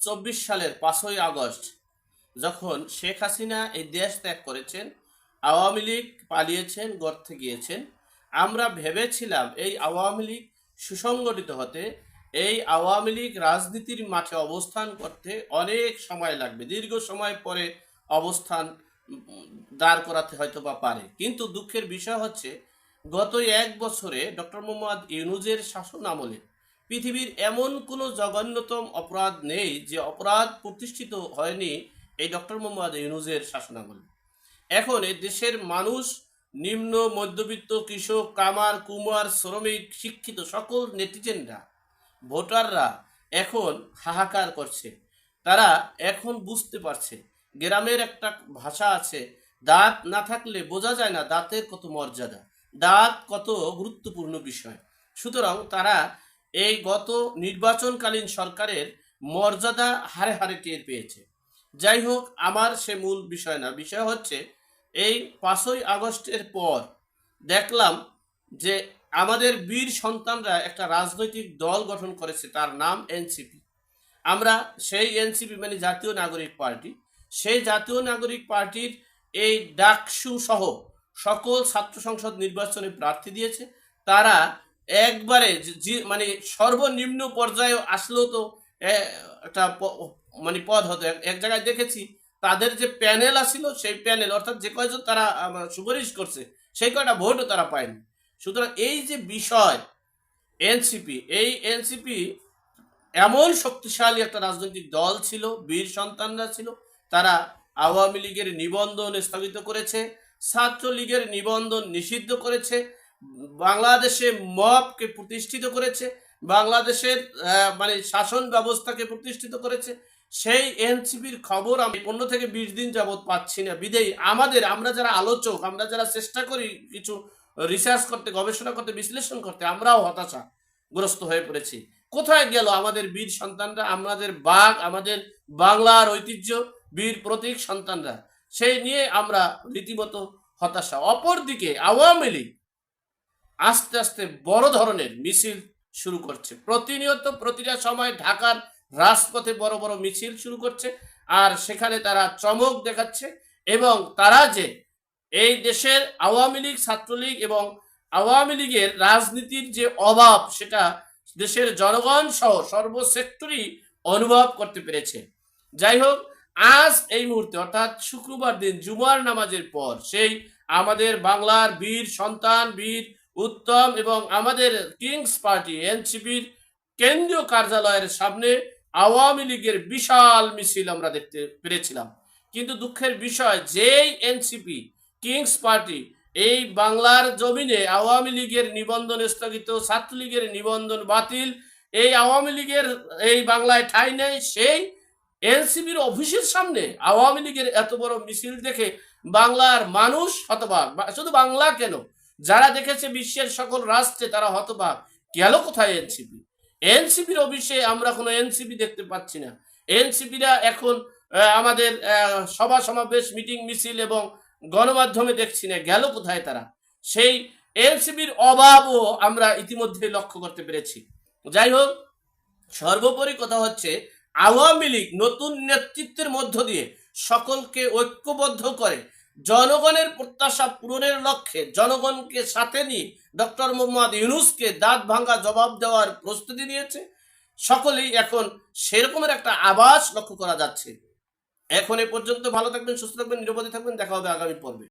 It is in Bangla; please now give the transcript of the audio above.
চব্বিশ সালের পাঁচই আগস্ট, যখন শেখ হাসিনা এই দেশ ত্যাগ করেছেন, আওয়ামী লীগ পালিয়েছেন, গর্তে গিয়েছেন, আমরা ভেবেছিলাম এই আওয়ামী লীগ সুসংগঠিত হতে, এই আওয়ামী লীগ রাজনীতির মাঠে অবস্থান করতে অনেক সময় লাগবে। দীর্ঘ সময় পরে অবস্থান দাঁড় করাতে হয়তো বা পারে। কিন্তু দুঃখের বিষয় হচ্ছে গত এক বছরে ডক্টর মোহাম্মদ ইউনুজের শাসন আমলে পৃথিবীর এমন কোনো জঘন্যতম অপরাধ নেই যে অপরাধ প্রতিষ্ঠিত হয়নি এই ডক্টর মোহাম্মদ ইউনুজের শাসনামলে। এখন এ দেশের মানুষ, নিম্ন মধ্যবিত্ত কৃষক, কামার, কুমার, শ্রমিক, শিক্ষিত সকল নেটিজেনরা, ভোটাররা এখন হাহাকার করছে। তারা এখন বুঝতে পারছে, গ্রামের একটা ভাষা আছে, দাঁত না থাকলে বোঝা যায় না দাঁতের কত মর্যাদা, দাঁত কত গুরুত্বপূর্ণ বিষয়। সুতরাং তারা এই গত নির্বাচনকালীন সরকারের মর্যাদা হারে হারে টের পেয়েছে। যাই হোক, আমার সে মূল বিষয় না। বিষয় হচ্ছে, এই পাঁচই আগস্টের পর দেখলাম যে আমাদের বীর সন্তানরা একটা রাজনৈতিক দল গঠন করেছে, তার নাম এনসিপি। আমরা সেই এনসিপি মানে জাতীয় নাগরিক পার্টি, সেই জাতীয় নাগরিক পার্টির এই ডাকসু সহ সকল ছাত্র সংসদ নির্বাচনে প্রার্থী দিয়েছে। তারা একবারে মানে সর্বনিম্ন পর্যায়ে আসলেও তো একটা মানে পদ হতো। এক- এক জায়গায় দেখেছি, তাদের যে প্যানেল আসিল, সেই প্যানেল, অর্থাৎ যে কয়জন তারা সুপারিশ করছে, সেই কয়টা ভোটও তারা পায়নি। সুতরাং এই যে বিষয় এনসিপি এই এনসিপি এমন শক্তিশালী একটা রাজনৈতিক দল ছিল, বীর সন্তানরা ছিল, তারা আওয়ামী লীগের নিবন্ধন স্থগিত করেছে, ছাত্রলীগের নিবন্ধন নিষিদ্ধ করেছে বাংলাদেশে মবকে প্রতিষ্ঠিত করেছে, বাংলাদেশের মানে শাসন ব্যবস্থাকে প্রতিষ্ঠিত করেছে, সেই এনসিপির খবর আমি পনেরো থেকে বিশ দিন যাবৎ পাচ্ছি না। বিদেয়ী, আমাদের, আমরা যারা আলোচক, আমরা যারা চেষ্টা করি কিছু রিসার্চ করতে, গবেষণা করতে, বিশ্লেষণ করতে, আমরাও হতাশা গ্রস্ত হয়ে পড়েছি। কোথায় গেল আমাদের বীর সন্তানরা, আমাদের বাঘ, আমাদের বাংলার ঐতিহ্য, বীর প্রতীক সন্তানরা? সেই নিয়ে আমরা রীতিমতো হতাশা। অপরদিকে আওয়ামী লীগ আস্তে আস্তে বড় ধরনের মিছিল শুরু করছে। প্রতিনিয়ত প্রতিটা সময় ঢাকার রাজপথে বড় বড় মিছিল শুরু করছে আর সেখানে তারা চমক দেখাচ্ছে এবং তারা যে এই দেশের আওয়ামী লীগ, ছাত্রলীগ এবং আওয়ামী লীগের রাজনীতির যে অভাব, সেটা দেশের জনগণ সহ সর্বসেক্টরই অনুভব করতে পেরেছে। যাই হোক, আজ এই মুহূর্তে, অর্থাৎ শুক্রবার দিন, জুমার নামাজের পর, সেই আমাদের বাংলার বীর সন্তান, বীর উত্তম এবং আমাদের কিংস পার্টি, এনসিপির কেন্দ্রীয় কার্যালয়ের সামনে আওয়ামী লীগের বিশাল মিছিল আমরা দেখতে পেরেছিলাম। কিন্তু দুঃখের বিষয়, যেই এনসিপি, কিংস পার্টি এই বাংলার জমিনে আওয়ামী লীগের নিবন্ধন স্থগিত, ছাত্রলীগের নিবন্ধন বাতিল, এই আওয়ামী লীগের এই বাংলায় ঠাঁই নেই, সেই এনসিপির অফিসের সামনে আওয়ামী লীগের এত বড় মিছিল দেখে বাংলার মানুষ হতবাক। বা- শুধু বাংলা কেন? যারা দেখেছে বিশ্বের সকল রাষ্ট্রে তারা হতবাক। গেল কোথায় এনসিপি? এনসিপির অফিসে আমরা কোনো এনসিপি দেখতে পাচ্ছি না। এনসিপিরা এখন আমাদের সভা সমাবেশ, মিটিং, মিছিল এবং গণমাধ্যমে দেখছি না। গেল কোথায় তারা? সেই এনসিপির অভাবও আমরা ইতিমধ্যে লক্ষ্য করতে পেরেছি। যাই হোক, সর্বোপরি কথা হচ্ছে, আওয়ামী লীগ নতুন নেতৃত্বের মধ্য দিয়ে সকলকে ঐক্যবদ্ধ করে জনগণের প্রত্যাশা পূরণের লক্ষ্যে জনগণকে সাথে নিয়ে ডক্টর মোহাম্মদ ইউনুসকে দাঁত ভাঙ্গা জবাব দেওয়ার প্রস্তুতি নিয়েছে। সকলেই এখন সেরকমের একটা আবাস লক্ষ্য করা যাচ্ছে। এখন এ পর্যন্ত ভালো থাকবেন, সুস্থ থাকবেন, নিরাপদে থাকবেন। দেখা হবে আগামী পর্বে।